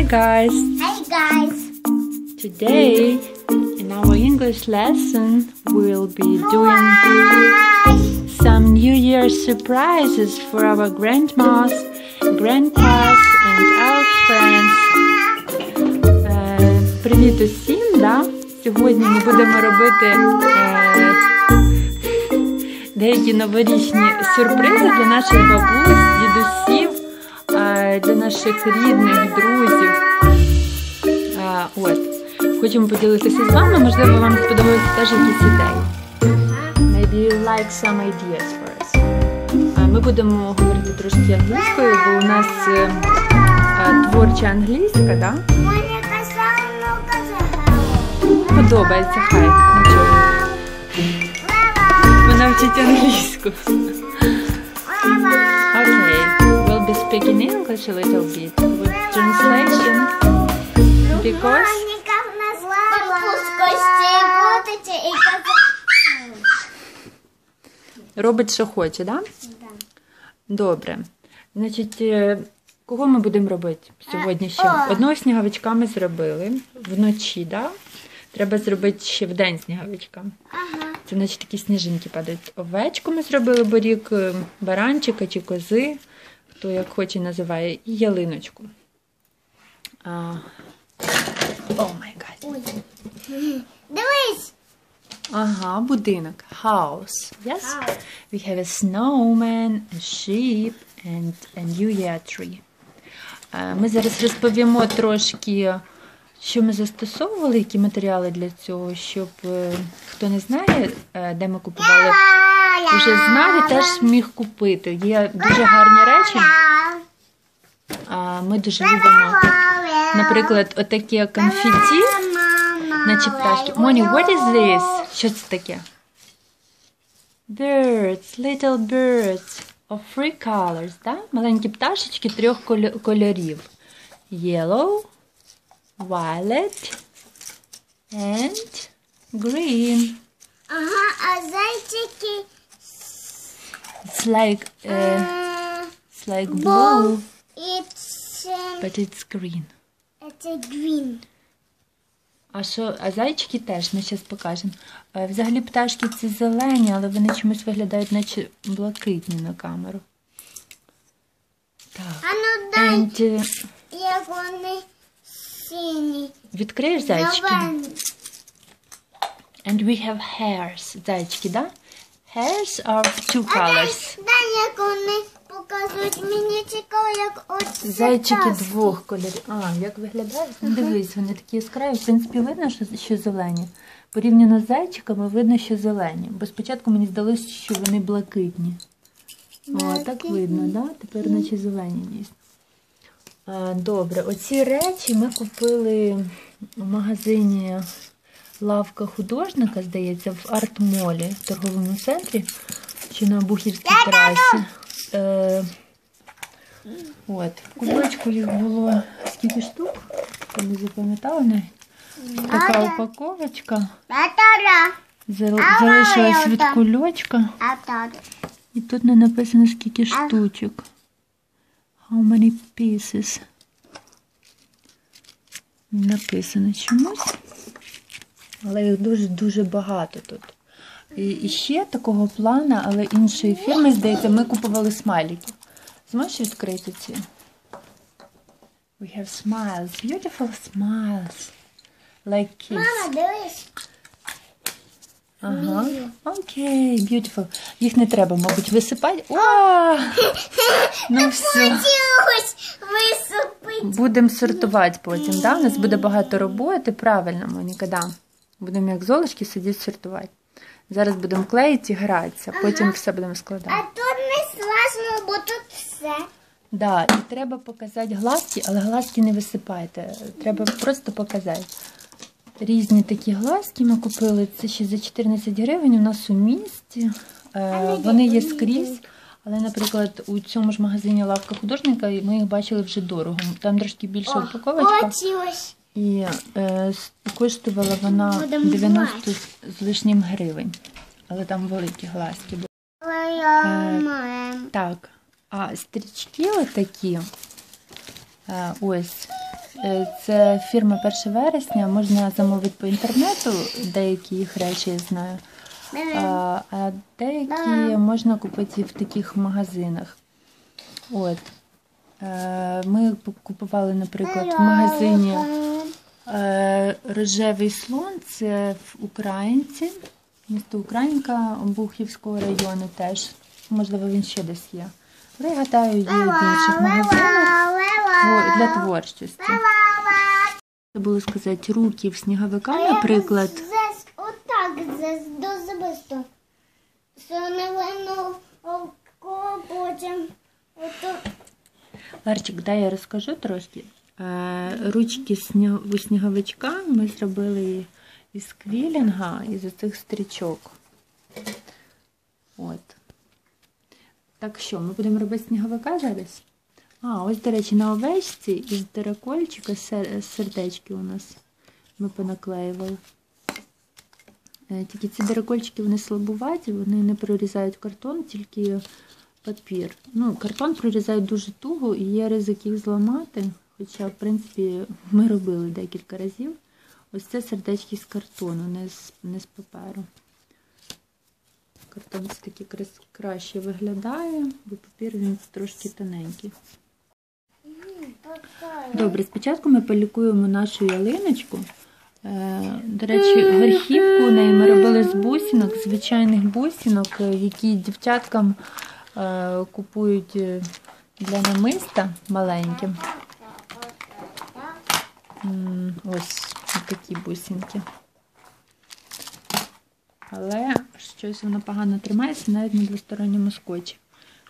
Hi guys! Hey guys. Today in our English lesson we'll be doing some New Year surprises for our grandmas, grandpas and our friends. Е, привіт усім! Да? Сьогодні ми будемо робити е, деякі новорічні сюрпризи для наших бабусь, е, для наших рідних, друзів. От. Хочемо поділитися з вами, можливо, вам сподобаються теж якісь ідеї. Maybe you like some ideas for us. Ми будемо говорити трошки англійською, бо у нас е, е, творча англійська, казала. Подобається, хай. Нічого. Вона вчить англійську. Be speaking English a little bit with translation because робить, що хоче, да? Добре. Значить, е, кого ми будемо робити сьогодні ще? Одного сніговичка ми зробили вночі, да? Треба зробити ще в день сніговичка. Ага. Це значить такі сніжинки падають. Овечку ми зробили борік, е, баранчика чи кози, хто як хоче називає, ялиночку. А... О май гад. Дивись. Ага, будинок. House. Yes? House. We have a snowman, a sheep and a New Year tree. Ми зараз розповімо трошки, що ми застосовували, які матеріали для цього, щоб е, хто не знає, е, де ми купували, вже знав і теж міг купити. Є дуже гарні речі. Ми дуже любимо, наприклад, отакі конфеті, наче пташки. Моні, what is this? Що це таке? Birds, little birds of three colors, да? Маленькі пташечки трьох кольорів. Yellow, violet and green. Ага, а зайчики. It's like, uh, е, it's like blue, It's, um, but it's green. it's a green. А що, а зайчики теж, ми зараз покажемо. Е, Взагалі пташки ці зелені, але вони чомусь виглядають, наче блакитні на камеру. Так. А ну дай, And, е, як вони сині. відкриєш зайчики? And we have hairs. Зайчики, да? Hairs are two А дай, colors. дай, як вони показують. Мені цікаво, як оце Зайчики двох кольорів. А, як виглядають? Ну, дивись, вони такі яскраві. В принципі, видно, що, що зелені. Порівняно з зайчиками, видно, що зелені. Бо спочатку мені здалося, що вони блакитні. О, так видно, да? Тепер наче зелені дійсно. Добре, оці речі ми купили в магазині Лавка художника, здається, в Артмолі в торговому центрі чи на Бухівській трасі. Е, от, в кульочку їх було скільки штук? Я не запам'ятала. Така упаковочка. Залишилась від кульочка. І тут не написано скільки штучок. How many pieces? Написано чомусь. Але їх дуже-дуже багато тут. І, ще такого плана, але іншої фірми, здається, ми купували смайлики. Зможеш відкрити ці? We have smiles, beautiful smiles. Like kids. Мама, дивись. Ага. Окей, beautiful. Їх не треба, мабуть, висипати. О! Ну все. Будемо сортувати потім, да? У нас буде багато роботи, правильно, Моніка, да. Будемо як золочки сидіти сортувати. Зараз будемо клеїти і гратися, потім все будемо складати. А тут не страшно, бо тут все. Да, і треба показати глазки, але глазки не висипайте. Треба просто показати. Різні такі глазки ми купили. Це ще за 14 гривень у нас у місті. Е, вони є скрізь. Але, наприклад, у цьому ж магазині лавка художника ми їх бачили вже дорого. Там трошки більша упаковочка. І е, коштувала вона 90 з лишнім гривень. Але там великі глазки були. Але я маю. Так, а стрічки отакі. е, Ось Е, Це фірма 1 вересня, можна замовити по інтернету, деякі їх речі я знаю. А, а деякі можна купити в таких магазинах. От. Е, Ми купували, наприклад, в магазині е, Рожевий слон, це в Українці, місто Українка Обухівського району теж. Можливо, він ще десь є. Але я гадаю, є в інших магазинах для творчості. Це було сказати, руки в сніговика, наприклад. Отак. Потім, Ларчик, дай я розкажу трошки. Е, Ручки у сніговичка ми зробили із квілінга, із оцих стрічок. От. Так що, ми будемо робити сніговика зараз? А, ось, до речі, на овечці із дирокольчика сердечки у нас ми понаклеювали. Е, Тільки ці дирокольчики вони слабуваті, вони не прорізають картон, тільки папір. Ну, картон прорізають дуже туго і є ризик їх зламати. Хоча, в принципі, ми робили декілька разів. Ось це сердечки з картону, не з, не з паперу. Картон все-таки краще виглядає, бо папір він трошки тоненький. Добре, спочатку ми полікуємо нашу ялиночку. Е, До речі, верхівку у неї ми робили з бусинок, звичайних бусинок, е, які дівчаткам е, купують для намиста маленьким. Ось такі бусинки. Але щось воно погано тримається навіть на двосторонньому скотчі.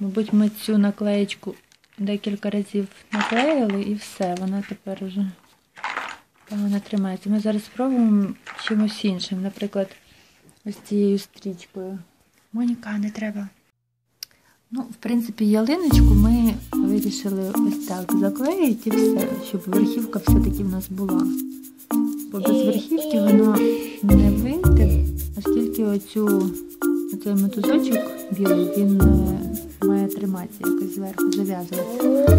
Мабуть, ми цю наклеєчку декілька разів наклеїли і все, вона тепер уже погано тримається. Ми зараз спробуємо чимось іншим, наприклад, ось цією стрічкою. Моніка, не треба. Ну, в принципі, ялиночку ми вирішили ось так заклеїти і все, щоб верхівка все-таки в нас була. Бо без верхівки воно не вийде, оскільки оцю, оцей мотузочок білий, він е, має триматися якось зверху, зав'язуватися.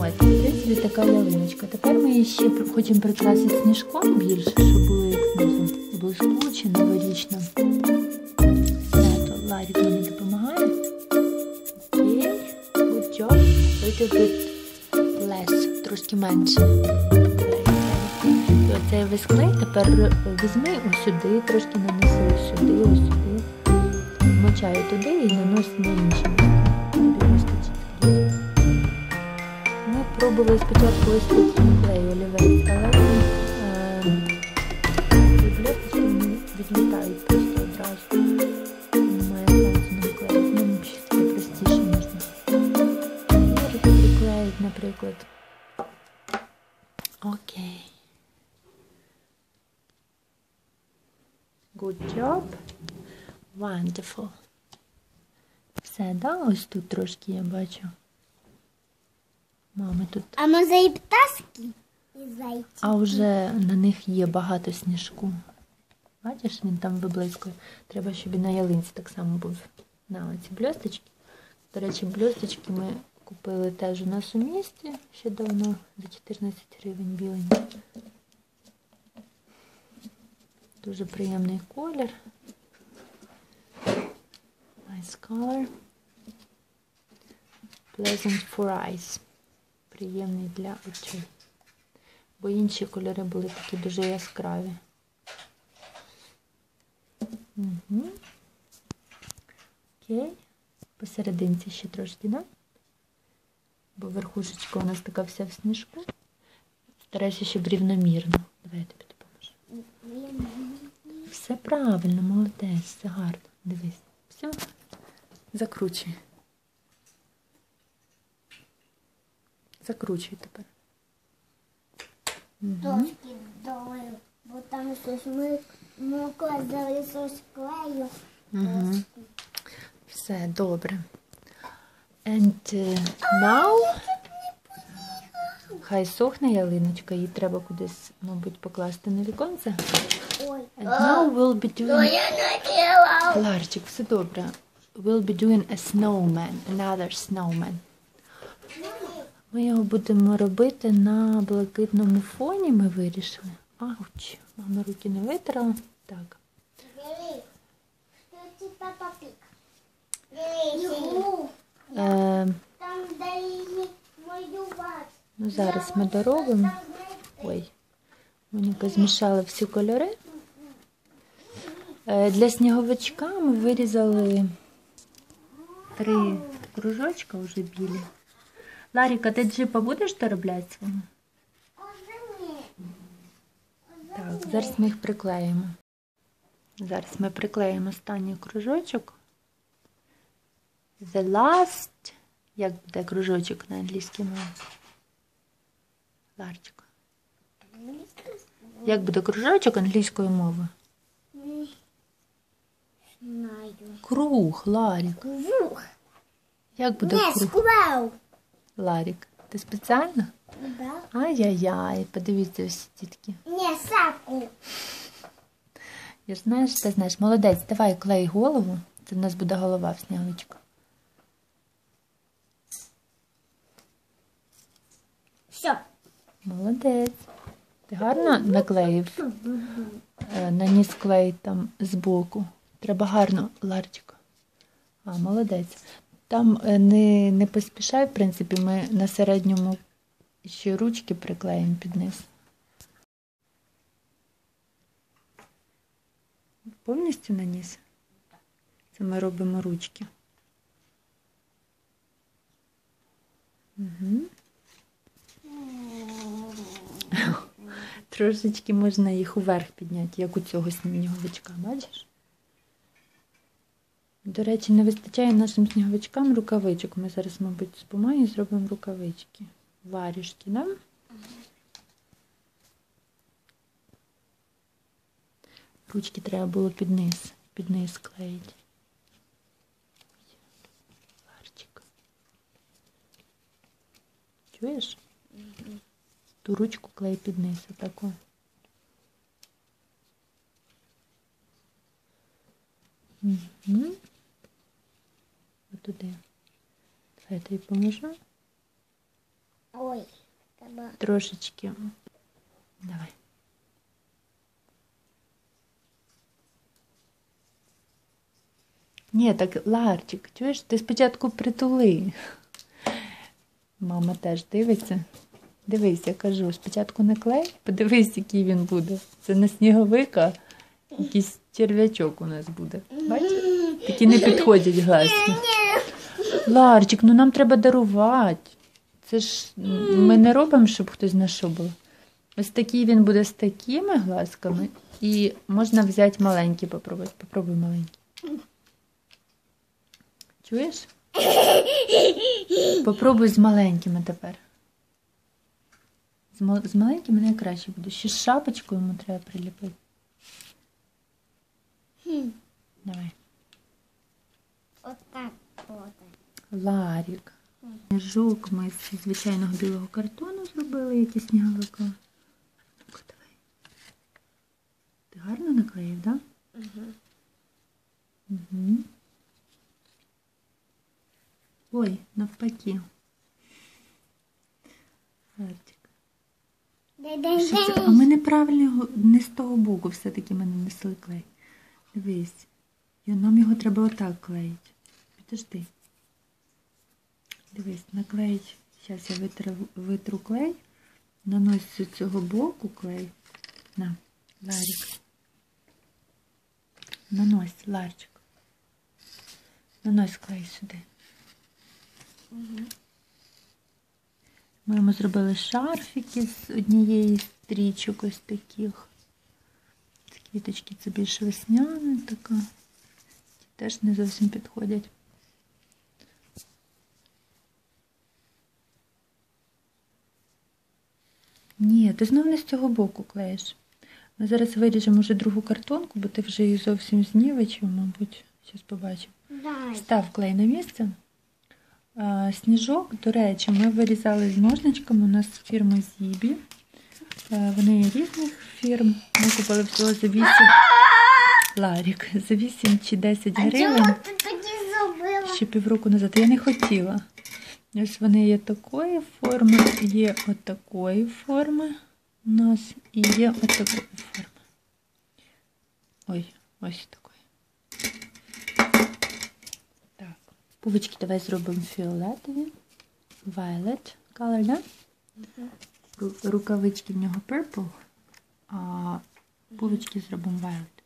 Ось, в принципі, така ялиночка. Тепер ми її ще хочемо прикрасити сніжком більше, щоб було як знизу блискуче, новорічно. Ларік мені допомагає. Окей, good job. Little bit трошки менше. Оцей весь клей тепер візьми ось сюди, трошки нанеси ось сюди, ось сюди. Мочаю туди і наноси на інші. Ми пробували спочатку ось такий клей олівець, але е, ці вони відлітають просто одразу. Немає сенсу нам клеїти. Ну, щось простіше можна. Можете приклеїти, наприклад. Окей. Good job. Wonderful. Все, да? Ось тут трошки я бачу. Мами тут. А може і пташки? І зайці. А вже на них є багато сніжку. Бачиш, він там виблискує. Треба, щоб і на ялинці так само був на оці бльосточки. До речі, бльосточки ми купили теж у нас у місті ще давно за 14 гривень біленькі. Дуже приємний колір. Nice color. Pleasant for eyes. Приємний для очей. Бо інші кольори були такі дуже яскраві. Окей. Посерединці ще трошки, да? Бо верхушечка у нас така вся в сніжку. Старайся, щоб рівномірно. Давай я тобі допоможу. Все правильно, молодець, все гарно. Дивись. Все. Закручуй. Закручуй тепер. Трошки долю, бо там щось накладали щось клею. Угу. Все добре. And uh, now хай сохне ялиночка, її треба кудись, мабуть, покласти на віконце. Ой. And now we'll be doing... Ларчик, все добре. We'll be doing a snowman, another snowman. Ми його будемо робити на блакитному фоні, ми вирішили. Ауч, мама руки не витерла. Так. Е, ну, зараз ми доробимо. Ой, Моніка змішала всі кольори. Е, Для сніговичка ми вирізали три кружочка вже білі. Ларіка, ти джипа будеш доробляти свого? Так, зараз ми їх приклеїмо. Зараз ми приклеїмо останній кружочок. The last. Як буде кружочок на англійській мові? Ларчик. Як буде кружочок англійською мовою? Знаю. Круг, Ларік. Вух. Як буде Не, круг? сквел. Ларік. Ти спеціально? Да. Ай-яй-яй, подивіться всі дітки. Не, саку. Я ж знаєш, ти знаєш, молодець, давай клей голову. Це в нас буде голова в сніговичку. Все. Молодець. Ти гарно наклеїв, е, наніс клей там збоку. Треба гарно, Ларчик. А, молодець. Там е, не, не поспішай, в принципі, ми на середньому ще ручки приклеїмо під низ. Повністю наніс? Це ми робимо ручки. Угу. Трошечки можна їх уверх підняти, як у цього сніговичка, бачиш? До речі, не вистачає нашим сніговичкам рукавичок. Ми зараз, мабуть, з бумаги зробимо рукавички. Варішки, да? Ручки треба було під низ, під низ клеїти. Варчик. Чуєш? Ту ручку клей під низ, отаку. Угу. Отуди. Давай я тобі поможу. Ой. Треба. Трошечки. Давай. Ні, так, Ларчик, чуєш, ти спочатку притули. Мама теж дивиться. Дивись, я кажу, спочатку не клей, подивись, який він буде. Це не сніговика, якийсь черв'ячок у нас буде. Бачиш? Такі не підходять гласні. Ларчик, ну нам треба дарувати. Це ж ми не робимо, щоб хтось знайшов. Ось такий він буде з такими глазками. І можна взяти маленький, попробувати. Попробуй маленький. Чуєш? Попробуй з маленькими тепер. З, мал- з маленькими найкраще буде. Ще з шапочкою йому треба приліпити. Давай. Отак. Отак. Ларік. Сніжок ми з звичайного білого картону зробили. Ну-ка, давай. Ти гарно наклеїв, так? Да? Угу. Угу. Ой, навпаки. Що це? А ми неправильно не з того боку все-таки ми нанесли клей. Дивись. І нам його треба отак клеїти. Підожди. Дивись, наклеїть. Зараз я витру, витру клей. Наносю з цього боку клей. На, Ларік. Нанось, Ларчик. Нанось клей сюди. Ми йому зробили шарфики з однієї стрічок ось таких. Ці квіточки це більш весняна така. Ті теж не зовсім підходять. Ні, ти знов не з цього боку клеїш. Ми зараз виріжемо вже другу картонку, бо ти вже її зовсім знівечив, мабуть. Зараз побачимо. Дай. Став клей на місце. А, Сніжок, до речі, ми вирізали з ножничками. У нас фірма Зібі. Вони є різних фірм. Ми купили всього за 8 ларік, за 8 чи 10 А гривень чого ти зробила? ще півроку назад. Я не хотіла. Ось вони є такої форми, є отакої форми у нас і є отакої форми. Ой, ось такої. Так, пувочки давай зробимо фіолетові. Violet color, да? Ру- Рукавички в нього purple, а пувочки зробимо violet.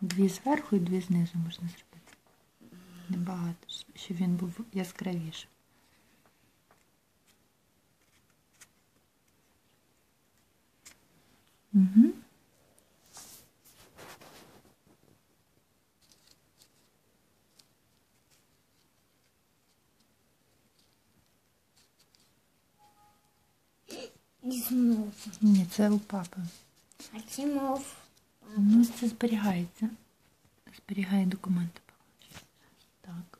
Дві зверху і дві знизу можна зробити. Небагато, щоб він був яскравіший. Угу. І знов. Ні, це у папи. А знов. Ну, це зберігається. Зберігає документи. Так.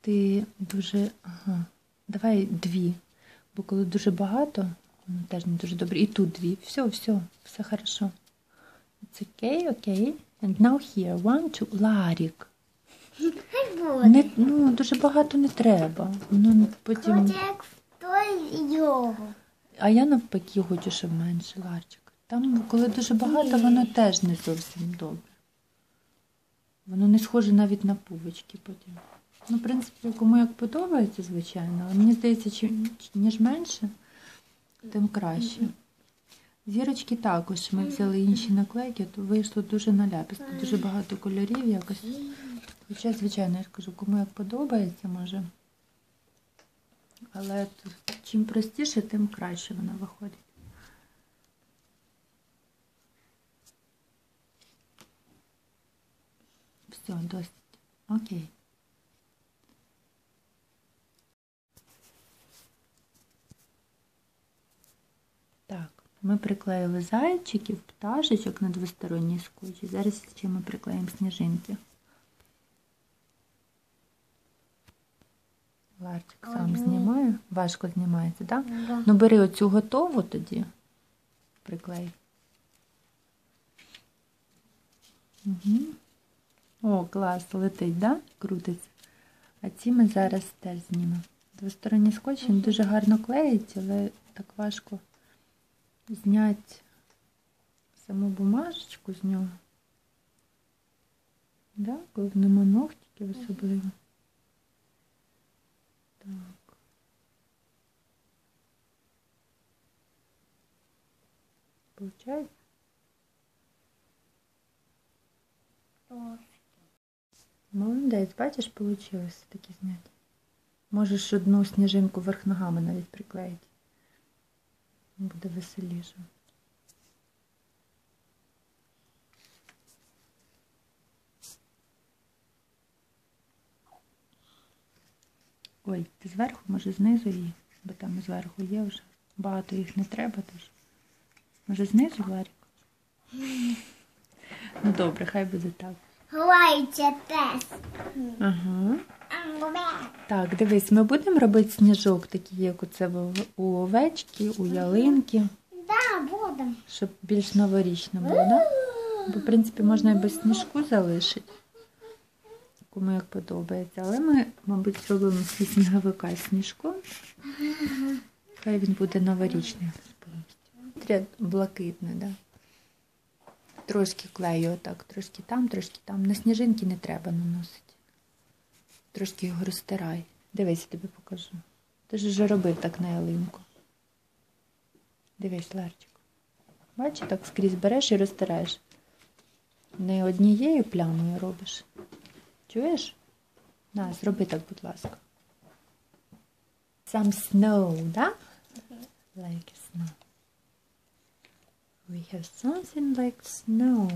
Ти дуже. Ага. Давай дві. Бо коли дуже багато, воно теж не дуже добре. І тут дві. Все, все, все хорошо. It's okay, okay. And now here. One, two. Ларік. Не, ну, дуже багато не треба. Воно потім... Хоче як той його. А я навпаки хочу, щоб менше ларчик. Там, коли дуже багато, воно теж не зовсім добре. Воно не схоже навіть на пувочки потім. Ну, в принципі, кому як подобається, звичайно, але мені здається, чим ніж менше, тим краще. Зірочки також ми взяли інші наклейки, то вийшло дуже наляписто, дуже багато кольорів якось. Хоча, звичайно, я ж кажу, кому як подобається, може. Але чим простіше, тим краще вона виходить. Все, досить. Окей. Так, ми приклеїли зайчиків, пташечок на двосторонній скотчі. Зараз ще ми приклеїмо сніжинки. Ларчик сам Ага. знімає. Важко знімається, так? Да. Ну бери оцю готову тоді. Приклей. Угу. О, клас, летить, да? Крутиться. А ці ми зараз теж знімемо. Двосторонній скотч він дуже гарно клеїться, але так важко зняти саму бумажечку з нього. Да? Коли нема ногтиків особливо. Так. Получається? Молодець, бачиш, вийшло таке зняти. Можеш одну сніжинку верх ногами навіть приклеїти. Буде веселіше. Ой, ти зверху, може знизу її, бо там зверху є вже. Багато їх не треба тож. Може знизу Ларік? Ну добре, хай буде так. Ховається теж. Ага. Так, дивись, ми будемо робити сніжок, такий, як оце в- у овечки, у ялинки, Да, будем. щоб більш новорічно було, да? Бо, в принципі, можна і без сніжку залишити, кому як подобається. Але ми, мабуть, зробимо зі сніговика сніжком. Хай він буде новорічний у повністю. Блакитний, да? Трошки клею отак, трошки там, трошки там. На сніжинки не треба наносити. Трошки його розтирай. Дивись, я тобі покажу. Ти ж вже робив так на ялинку. Дивись, Ларчик. Бачиш, так скрізь береш і розтираєш. Не однією плямою робиш. Чуєш? На, зроби так, будь ласка. Some snow, да? Like snow. We have something like snow.